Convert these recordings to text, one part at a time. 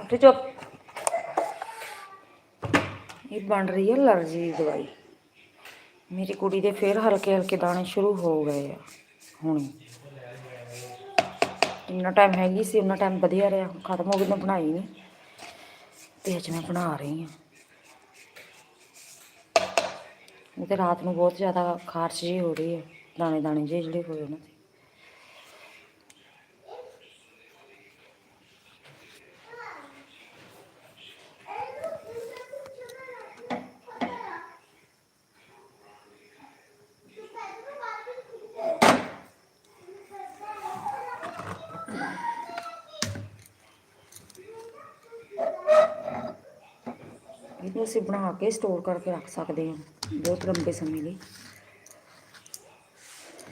ਉੱਠ ਚੁੱਪ। ਇਹ ਬਣ ਰਹੀ ਹੈ ਅਲਰਜੀ ਦੀ ਦਵਾਈ। ਮੇਰੀ ਕੁੜੀ ਦੇ ਫੇਰ ਹਲਕੇ ਹਲਕੇ ਦਾਣੇ ਸ਼ੁਰੂ ਹੋ ਗਏ ਆ, ਹੁਣ। ਜਿੰਨਾ ਟਾਈਮ ਹੈਗੀ ਸੀ ਉਹਨਾਂ ਟਾਈਮ ਵਧੀਆ ਰਿਹਾ, ਖਤਮ ਹੋ ਗਈ, ਮੈਂ ਬਣਾਈ ਨਹੀਂ ਤੇ ਅੱਜ ਮੈਂ ਬਣਾ ਰਹੀ ਹਾਂ। ਉਹ ਤੇ ਰਾਤ ਨੂੰ ਬਹੁਤ ਜ਼ਿਆਦਾ ਖਾਰਸ਼ ਜਿਹੀ ਹੋ ਰਹੀ ਹੈ ਦਾਣੇ ਦਾਣੇ ਜਿਹੇ ਜਿਹੜੇ ਹੋਏ ਉਹਨਾਂ ਤੇ ਇਹਨੂੰ ਅਸੀਂ ਬਣਾ ਕੇ ਸਟੋਰ ਕਰਕੇ ਰੱਖ ਸਕਦੇ ਹਾਂ, ਬਹੁਤ ਲੰਬੇ ਸਮੇਂ ਲਈ।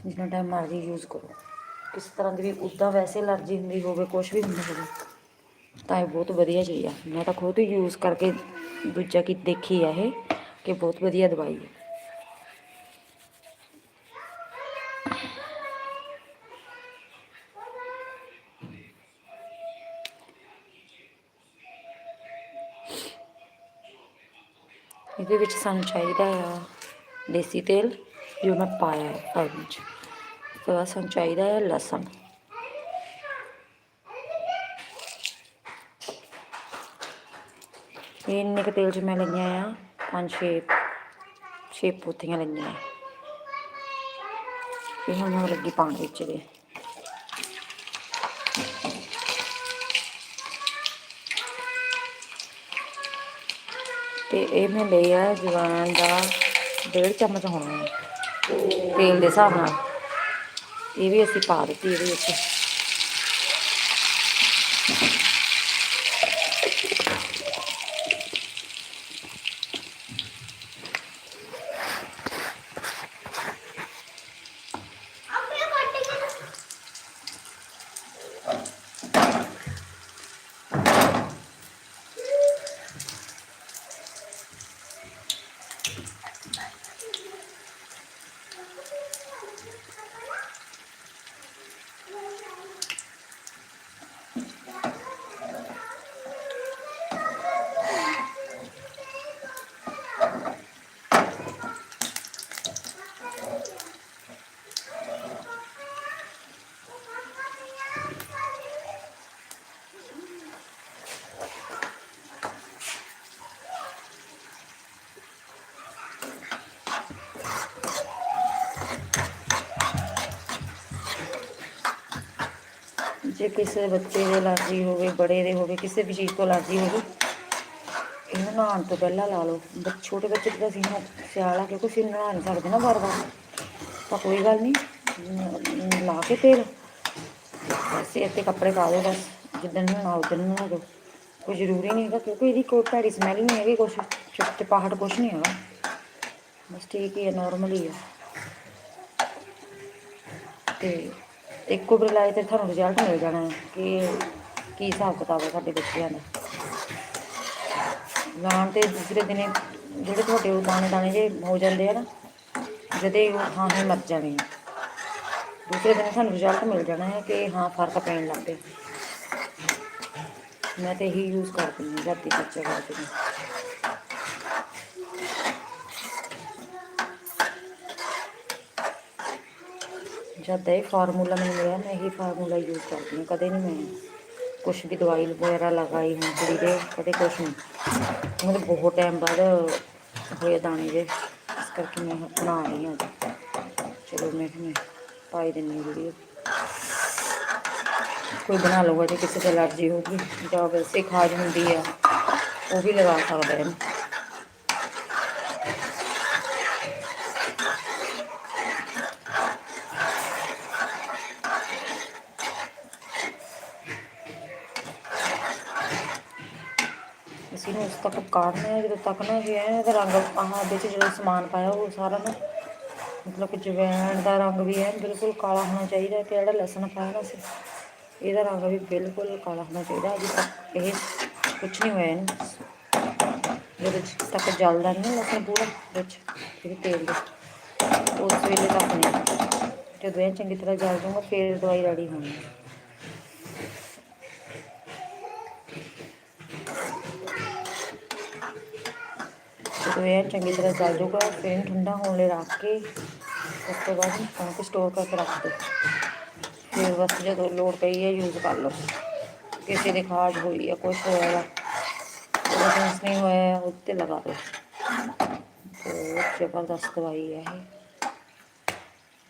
ਜਿੰਨਾ ਟਾਈਮ ਮਰਜ਼ੀ ਯੂਜ਼ ਕਰੋ। ਕਿਸ ਤਰ੍ਹਾਂ ਦੀ ਵੀ ਉੱਦਾਂ ਵੈਸੇ ਅਲਰਜੀ ਹੁੰਦੀ ਹੋਵੇ ਕੁਝ ਵੀ ਹੁੰਦਾ ਹੋਵੇ, ਤਾਂ ਇਹ ਬਹੁਤ ਵਧੀਆ ਚੀਜ਼ ਆ। ਮੈਂ ਤਾਂ ਖੁਦ ਯੂਜ਼ ਕਰਕੇ ਦੂਜਾ ਕੀ ਦੇਖੀ ਆ ਇਹ, ਕਿ ਬਹੁਤ ਵਧੀਆ ਦਵਾਈ ਹੈ ਇਹਦੇ ਵਿੱਚ ਸਾਨੂੰ ਚਾਹੀਦਾ ਆ ਦੇਸੀ ਤੇਲ, ਜੋ ਮੈਂ ਪਾਇਆ ਹੈ ਫਲ ਵਿੱਚ। ਉਸ ਤੋਂ ਬਾਅਦ ਸਾਨੂੰ ਚਾਹੀਦਾ ਹੈ ਲਸਣ। ਇਹ ਇੰਨੇ ਕੁ ਤੇਲ 'ਚ ਮੈਂ ਲਈਆਂ ਆ, ਪੰਜ ਛੇ ਛੇ ਪੋਥੀਆਂ ਲਈਆਂ ਆ। ਇਹ ਹੁਣ ਮੈਂ ਲੱਗੀ ਪਾਉਣ ਵਿੱਚ ਦੇ ਤੇ ਇਹ ਮੈਂ ਲਿਆ ਜਵਾਨ ਦਾ ਡੇਢ ਚਮਚ ਹੋਣਾ। ਹੈ ਤੇਲ ਦੇ ਹਿਸਾਬ ਨਾਲ। ਇਹ ਵੀ ਅਸੀਂ ਪਾ ਦਿੱਤੀ ਇਹਦੇ ਵਿੱਚ। ਜੇ ਕਿਸੇ ਬੱਚੇ ਦੇ ਅਲਰਜੀ ਹੋਵੇ, ਬੜੇ ਦੇ ਹੋਵੇ, ਕਿਸੇ ਵੀ ਚੀਜ਼ ਤੋਂ ਅਲਰਜੀ ਹੋਵੇ ਇਹਨੂੰ ਨਹਾਉਣ ਤੋਂ ਪਹਿਲਾਂ ਲਾ ਲਓ। ਛੋਟੇ ਬੱਚੇ ਤਾਂ ਅਸੀਂ ਸਿਆਲ ਆ, ਕਿਉਂਕਿ ਅਸੀਂ ਨਹਾ ਨਹੀਂ ਸਕਦੇ ਨਾ ਵਾਰ ਵਾਰ ਤਾਂ ਕੋਈ ਗੱਲ ਨਹੀਂ ਲਾ ਕੇ ਤੇਲ ਬਸ ਇਹ ਤੇ ਕੱਪੜੇ ਪਾ ਦਿਓ, ਬਸ। ਜਿੱਦਣ ਨਹਾਉਣਾ ਉਦਣ ਨਹਾ ਲਓ ਕੋਈ ਜ਼ਰੂਰੀ ਨਹੀਂ ਹੈਗਾ, ਕਿਉਂਕਿ ਇਹਦੀ ਕੋਈ ਭੈੜੀ ਸਮੈਲ ਨਹੀਂ ਹੈਗੀ, ਕੁਛ। ਚੁੱਪ ਚਿਪਚਿਪਾਹਟ ਕੁਛ ਨਹੀਂ ਹੈਗਾ। ਬਸ ਠੀਕ ਹੀ ਹੈ ਨਾਰਮਲ ਹੀ ਹੈ। ਤੇ ਇੱਕੋ ਵਾਰ ਲਾਏ ਤੇ ਤੁਹਾਨੂੰ ਰਿਜ਼ਲਟ ਮਿਲ ਜਾਣਾ ਹੈ ਕਿ ਕੀ ਹਿਸਾਬ ਕਿਤਾਬ ਹੈ ਸਾਡੇ ਬੱਚਿਆਂ ਦਾ। ਲਾਉਣ ਤੇ ਦੂਸਰੇ ਦਿਨੇ ਜਿਹੜੇ ਤੁਹਾਡੇ ਉਹ ਦਾਣੇ ਦਾਣੇ ਜੇ ਹੋ ਜਾਂਦੇ ਆ ਨਾ, ਜਦੇ ਉਹ ਹਾਂ ਹੀ ਮਰ ਜਾਣੇ ਆ। ਦੂਸਰੇ ਦਿਨ ਤੁਹਾਨੂੰ ਰਿਜ਼ਲਟ ਮਿਲ ਜਾਣਾ ਹੈ ਕਿ ਹਾਂ ਫ਼ਰਕ ਪੈਣ ਲੱਗ ਪਿਆ। ਮੈਂ ਤੇ ਇਹੀ ਯੂਜ਼ ਕਰਦੀ ਹਾਂ ਰਾਤੀ ਬੱਚੇ ਕਰਦੀ ਹਾਂ ਜਦ ਦਾ ਇਹ ਫਾਰਮੂਲਾ ਮੈਨੂੰ ਮਿਲਿਆ, ਮੈਂ ਇਹੀ ਫਾਰਮੂਲਾ ਯੂਜ਼ ਕਰਦੀ ਹਾਂ। ਕਦੇ ਨਹੀਂ ਮੈਂ ਕੁਛ ਵੀ ਦਵਾਈ ਵਗੈਰਾ ਲਗਾਈ ਹੁਣ ਕੁੜੀ ਦੇ, ਕਦੇ ਕੁਛ ਨਹੀਂ ਮੈਨੂੰ ਬਹੁਤ ਟਾਈਮ ਬਾਅਦ ਹੋਏ ਦਾਣੇ ਦੇ ਇਸ ਕਰਕੇ ਮੈਂ ਬਣਾ ਰਹੀ ਹਾਂ ਚਲੋ ਮੈਂ ਵੀ ਪਾਈ ਦਿੰਨੀ ਵੀਡੀਓ ਕੋਈ ਬਣਾ ਲਊਗਾ ਜੇ ਕਿਸੇ ਤੇ ਅਲਰਜੀ ਹੋਊਗੀ ਜਾਂ ਵੈਸੇ ਖਾਜ ਹੁੰਦੀ ਆ, ਉਹ ਵੀ ਲਗਾ ਸਕਦਾ ਹੈ ਅਸੀਂ ਤੱਕ ਕਾੜਨਾ ਹੈ ਜਦੋਂ ਤੱਕ ਨਾ ਜੇ ਇਹਦਾ ਰੰਗ ਆਹ ਦੇ ਚ ਜਿਹੜਾ ਸਮਾਨ ਪਾਇਆ ਉਹ ਸਾਰਾ ਨਾ ਮਤਲਬ ਕਿ ਜਵੈਣ ਦਾ ਰੰਗ ਵੀ ਹੈ ਬਿਲਕੁਲ ਕਾਲਾ ਹੋਣਾ ਚਾਹੀਦਾ ਤੇ ਜਿਹੜਾ ਲਸਣ ਪਾਇਆ ਨਾ ਅਸੀਂ, ਇਹਦਾ ਰੰਗ ਵੀ ਬਿਲਕੁਲ ਕਾਲਾ ਹੋਣਾ ਚਾਹੀਦਾ। ਅਜੇ ਤੱਕ ਇਹ ਕੁਝ ਨਹੀਂ ਹੋਇਆ ਇਹਨੂੰ। ਜਦੋਂ ਤੱਕ ਜਲਦਾ ਨਹੀਂ ਲਸਣ ਪੂਰਾ ਵਿੱਚ ਇਹ ਤੇਲ ਦੇ। ਉਸ ਵੇਲੇ ਤੱਕ ਨਹੀਂ। ਜਦੋਂ ਇਹ ਚੰਗੀ ਤਰ੍ਹਾਂ ਜਲ ਜਾਊਗਾ, ਫਿਰ ਦਵਾਈ ਰੈਡੀ ਹੋਣੀ ਹੈ ਸੋ ਚੰਗੀ ਤਰ੍ਹਾਂ ਚੱਲ ਜੂਗਾ ਫਿਰ ਇਹਨੂੰ ਠੰਡਾ ਹੋਣ ਲਈ ਰੱਖ ਕੇ ਉਸ ਤੋਂ ਬਾਅਦ ਕਣਕ ਸਟੋਰ ਕਰਕੇ ਰੱਖ ਦਿਓ ਫਿਰ ਬਸ ਜਦੋਂ ਲੋੜ ਪਈ ਹੈ ਯੂਜ਼ ਕਰ ਲਓ। ਕਿਸੇ ਦੇ ਖਾਜ ਹੋਈ ਹੈ ਕੁਛ ਹੋਇਆ ਉਹਦਾ ਨਹੀਂ ਹੋਇਆ ਹੈ, ਉੱਤੇ ਲਗਾ ਦਿਓ ਬਹੁਤ ਜ਼ਬਰਦਸਤ ਦਵਾਈ ਹੈ ਇਹ।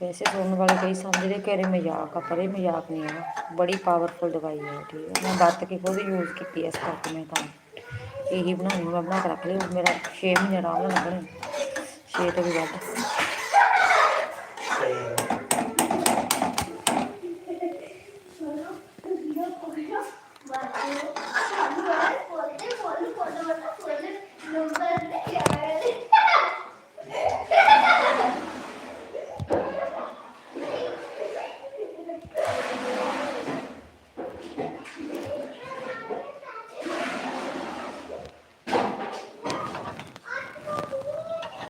ਵੈਸੇ ਸੁਣਨ ਵਾਲੇ ਕਈ ਸਮਝਦੇ ਕਿ ਇਹ ਮਜ਼ਾਕ ਆ, ਪਰ ਇਹ ਮਜ਼ਾਕ ਨਹੀਂ ਹੈ ਬੜੀ ਪਾਵਰਫੁਲ ਦਵਾਈ ਹੈ ਠੀਕ ਹੈ ਮੈਂ ਵਰਤ ਕੇ ਖੁਦ ਯੂਜ਼ ਕੀਤੀ ਇਸ ਕਰਕੇ ਮੈਂ ਤਾਂ। ਇਹੀ ਬਣਾਉਣੀ ਮੈਂ ਬਣਾ ਕੇ ਰੱਖ ਲਈ ਮੇਰਾ 6 ਮਹੀਨੇ ਆਰਾਮ ਨਾਲ ਲੱਗਣੇ 6 ਤੋਂ ਵੀ ਵੱਧ।